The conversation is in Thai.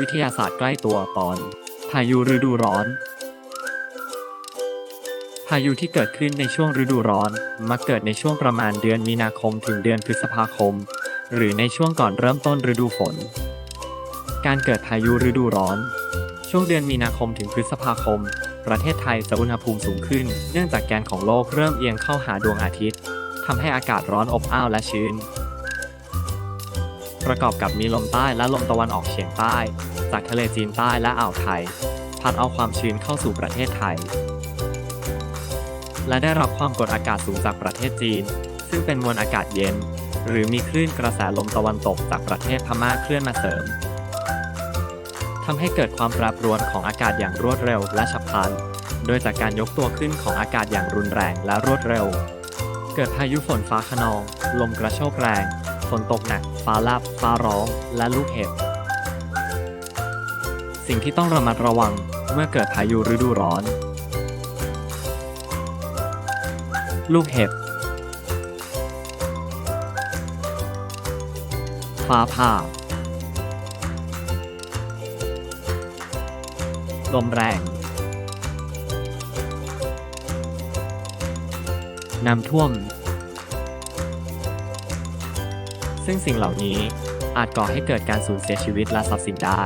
วิทยาศาสตร์ใกล้ตัวตอน พายุฤดูร้อน พายุที่เกิดขึ้นในช่วงฤดูร้อน มักเกิดในช่วงประมาณเดือนมีนาคมถึงเดือนพฤษภาคม หรือในช่วงก่อนเริ่มต้นฤดูฝน การเกิดพายุฤดูร้อน ช่วงเดือนมีนาคมถึงพฤษภาคม ประเทศไทยจะอุณหภูมิสูงขึ้น เนื่องจากแกนของโลกเริ่มเอียงเข้าหาดวงอาทิตย์ทำให้อากาศร้อนอบอ้าวและชื้น ประกอบกับมีลมใต้และลมตะวันออกเฉียงใต้ จากทะเลจีนใต้และอ่าวไทย พัดเอาความชื้นเข้าสู่ประเทศไทย และได้รับความกดอากาศสูงจากประเทศจีน ซึ่งเป็นมวลอากาศเย็น หรือมีคลื่นกระแสลมตะวันตกจากประเทศพม่าเคลื่อนมาเสริมทำให้เกิดความแปรปรวนของอากาศอย่างรวดเร็วและฉับพลัน โดยจากการยกตัวขึ้นของอากาศอย่างรุนแรงและรวดเร็ว เกิดพายุฝนฟ้าขนอง ลมกระโชกแรง ฝนตกหนัก ฟ้าแลบฟ้าร้อง และลูกเห็บ สิ่งที่ต้องระมัดระวังเมื่อเกิดพายุฤดูร้อน ลูกเห็บ ฟ้าผ่า ลมแรง น้ำท่วม ซึ่งสิ่งเหล่านี้อาจก่อให้เกิดการสูญเสียชีวิตและทรัพย์สินได้